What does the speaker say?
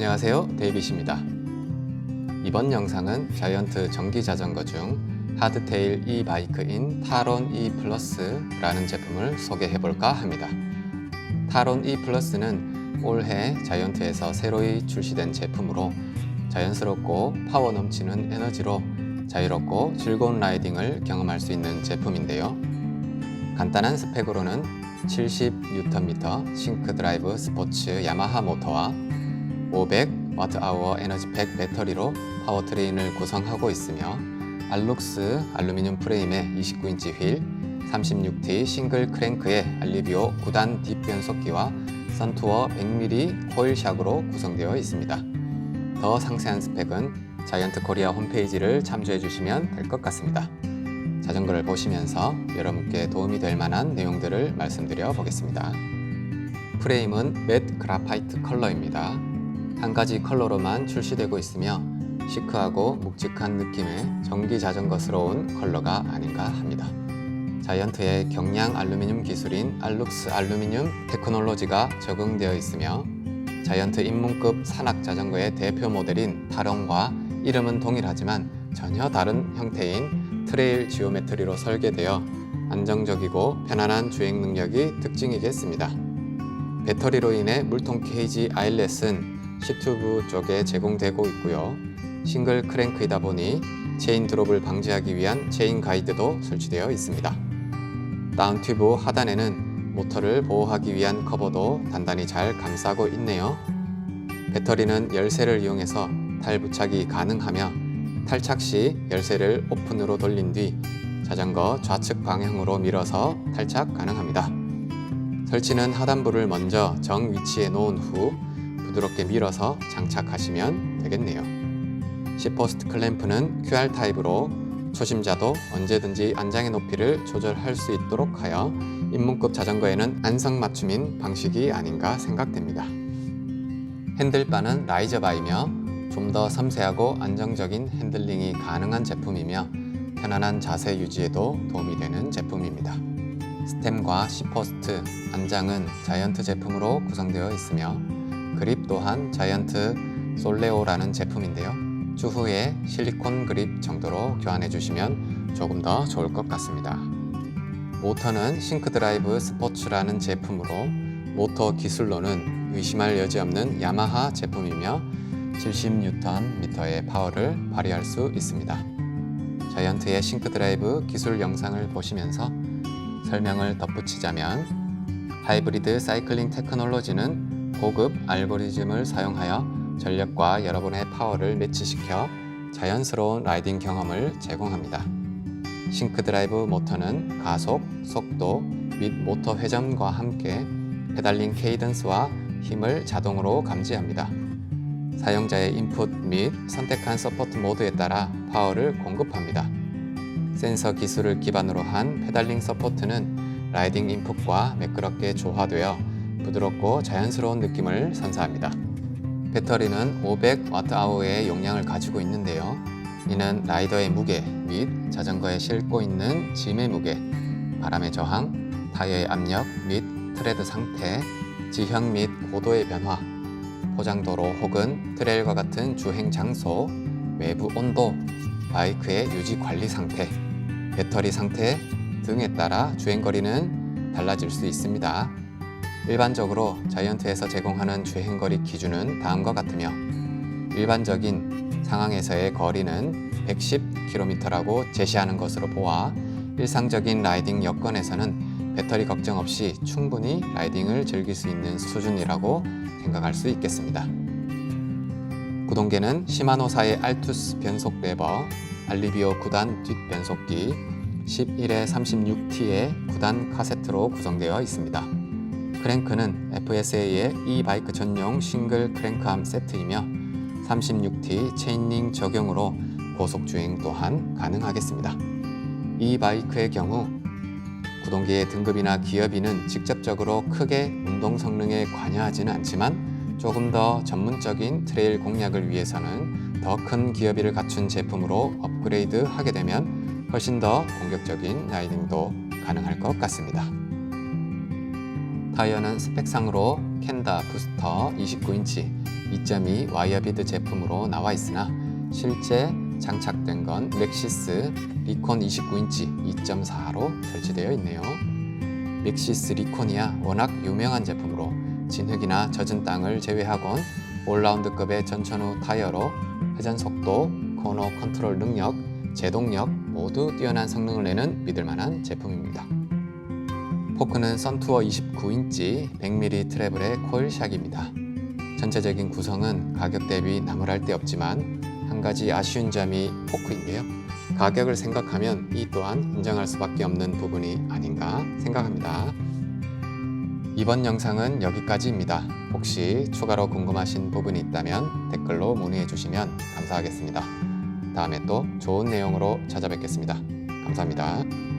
안녕하세요. 데이빗입니다. 이번 영상은 자이언트 전기 자전거 중 하드테일 E 바이크인 타론 E 플러스라는 제품을 소개해 볼까 합니다. 타론 E 플러스는 올해 자이언트에서 새로이 출시된 제품으로 자연스럽고 파워 넘치는 에너지로 자유롭고 즐거운 라이딩을 경험할 수 있는 제품인데요. 간단한 스펙으로는 70Nm 싱크 드라이브 스포츠 야마하 모터와 500Wh 에너지팩 배터리로 파워트레인을 구성하고 있으며 알룩스 알루미늄 프레임에 29인치 휠, 36T 싱글 크랭크의 알리비오 9단 딥 변속기와 선투어 100mm 코일샥으로 구성되어 있습니다. 더 상세한 스펙은 자이언트 코리아 홈페이지를 참조해 주시면 될 것 같습니다. 자전거를 보시면서 여러분께 도움이 될 만한 내용들을 말씀드려 보겠습니다. 프레임은 맷 그라파이트 컬러입니다. 한 가지 컬러로만 출시되고 있으며 시크하고 묵직한 느낌의 전기 자전거스러운 컬러가 아닌가 합니다. 자이언트의 경량 알루미늄 기술인 알룩스 알루미늄 테크놀로지가 적용되어 있으며 자이언트 입문급 산악 자전거의 대표 모델인 타롱과 이름은 동일하지만 전혀 다른 형태인 트레일 지오메트리로 설계되어 안정적이고 편안한 주행 능력이 특징이겠습니다. 배터리로 인해 물통 케이지 아일렛은 시튜브 쪽에 제공되고 있고요. 싱글 크랭크이다 보니 체인 드롭을 방지하기 위한 체인 가이드도 설치되어 있습니다. 다운 튜브 하단에는 모터를 보호하기 위한 커버도 단단히 잘 감싸고 있네요. 배터리는 열쇠를 이용해서 탈부착이 가능하며 탈착 시 열쇠를 오픈으로 돌린 뒤 자전거 좌측 방향으로 밀어서 탈착 가능합니다. 설치는 하단부를 먼저 정 위치에 놓은 후 부드럽게 밀어서 장착하시면 되겠네요. 시포스트 클램프는 QR 타입으로 초심자도 언제든지 안장의 높이를 조절할 수 있도록 하여 입문급 자전거에는 안성맞춤인 방식이 아닌가 생각됩니다. 핸들바는 라이저바이며 좀 더 섬세하고 안정적인 핸들링이 가능한 제품이며 편안한 자세 유지에도 도움이 되는 제품입니다. 스템과 시포스트, 안장은 자이언트 제품으로 구성되어 있으며 그립 또한 자이언트 솔레오라는 제품인데요. 추후에 실리콘 그립 정도로 교환해 주시면 조금 더 좋을 것 같습니다. 모터는 싱크 드라이브 스포츠라는 제품으로 모터 기술로는 의심할 여지 없는 야마하 제품이며 70Nm의 파워를 발휘할 수 있습니다. 자이언트의 싱크 드라이브 기술 영상을 보시면서 설명을 덧붙이자면 하이브리드 사이클링 테크놀로지는 고급 알고리즘을 사용하여 전력과 여러분의 파워를 매치시켜 자연스러운 라이딩 경험을 제공합니다. 싱크 드라이브 모터는 가속, 속도 및 모터 회전과 함께 페달링 케이던스와 힘을 자동으로 감지합니다. 사용자의 인풋 및 선택한 서포트 모드에 따라 파워를 공급합니다. 센서 기술을 기반으로 한 페달링 서포트는 라이딩 인풋과 매끄럽게 조화되어 부드럽고 자연스러운 느낌을 선사합니다. 배터리는 500Wh의 용량을 가지고 있는데요. 이는 라이더의 무게 및 자전거에 싣고 있는 짐의 무게, 바람의 저항, 타이어의 압력 및 트레드 상태, 지형 및 고도의 변화, 포장도로 혹은 트레일과 같은 주행 장소, 외부 온도, 바이크의 유지 관리 상태, 배터리 상태 등에 따라 주행거리는 달라질 수 있습니다. 일반적으로 자이언트에서 제공하는 주행거리 기준은 다음과 같으며 일반적인 상황에서의 거리는 110km라고 제시하는 것으로 보아 일상적인 라이딩 여건에서는 배터리 걱정 없이 충분히 라이딩을 즐길 수 있는 수준이라고 생각할 수 있겠습니다. 구동계는 시마노사의 알투스 변속 레버, 알리비오 9단 뒷 변속기, 11에 36T의 9단 카세트로 구성되어 있습니다. 크랭크는 FSA의 E 바이크 전용 싱글 크랭크암 세트이며 36T 체인링 적용으로 고속 주행 또한 가능하겠습니다. 이 바이크의 경우 구동기의 등급이나 기어비는 직접적으로 크게 운동 성능에 관여하지는 않지만 조금 더 전문적인 트레일 공략을 위해서는 더 큰 기어비를 갖춘 제품으로 업그레이드 하게 되면 훨씬 더 공격적인 라이딩도 가능할 것 같습니다. 타이어는 스펙상으로 캔다 부스터 29인치 2.2 와이어비드 제품으로 나와 있으나 실제 장착된 건 맥시스 리콘 29인치 2.4로 설치되어 있네요. 맥시스 리콘이야 워낙 유명한 제품으로 진흙이나 젖은 땅을 제외하곤 올라운드급의 전천후 타이어로 회전 속도, 코너 컨트롤 능력, 제동력 모두 뛰어난 성능을 내는 믿을 만한 제품입니다. 포크는 선투어 29인치 100mm 트래블의 코일샥입니다. 전체적인 구성은 가격 대비 나무랄 데 없지만 한 가지 아쉬운 점이 포크인데요. 가격을 생각하면 이 또한 인정할 수밖에 없는 부분이 아닌가 생각합니다. 이번 영상은 여기까지입니다. 혹시 추가로 궁금하신 부분이 있다면 댓글로 문의해 주시면 감사하겠습니다. 다음에 또 좋은 내용으로 찾아뵙겠습니다. 감사합니다.